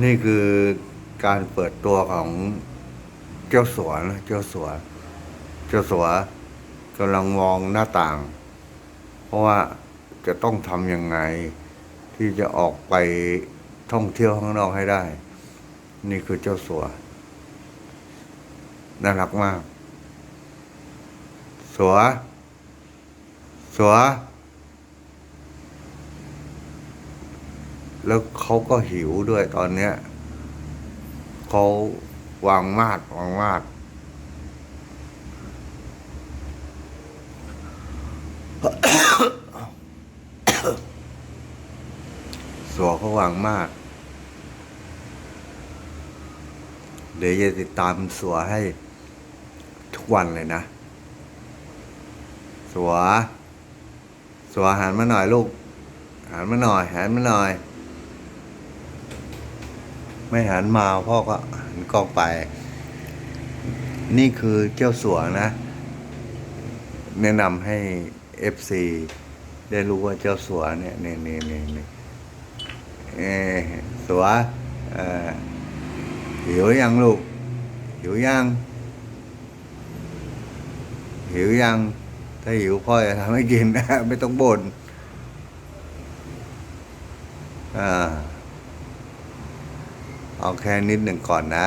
นี่คือการเปิดตัวของเจ้าสัวนะเจ้าสัว เจ้าสัวกำลังมองหน้าต่าง เพราะว่าจะต้องทำยังไง ที่จะออกไปท่องเที่ยวข้างนอกให้ได้ นี่คือเจ้าสัว น่ารักมาก สัว สัว แล้วเขาก็หิวด้วยตอนเนี้ยเขาวางมาดวางมาดสัวเขาวางมาดเดี๋ยวจะติดตามสัวให้ทุกวันเลยนะ สัว สัวหันมาหน่อยลูกหันมาหน่อยหันมาหน่อย ไม่หันมาพ่อก็หันกล้องไป นี่คือเจ้าสัวนะ แนะนำให้เอฟซีได้รู้ว่าเจ้าสัวเนี่ยนี่นี่นี่นี่เออสัวเอ่อหิวยังลูก หิวยัง หิวยัง ถ้าหิวพ่อจะทำให้กินนะ ไม่ต้องบ่นอ่า เอาแค่นิดหนึ่งก่อนนะ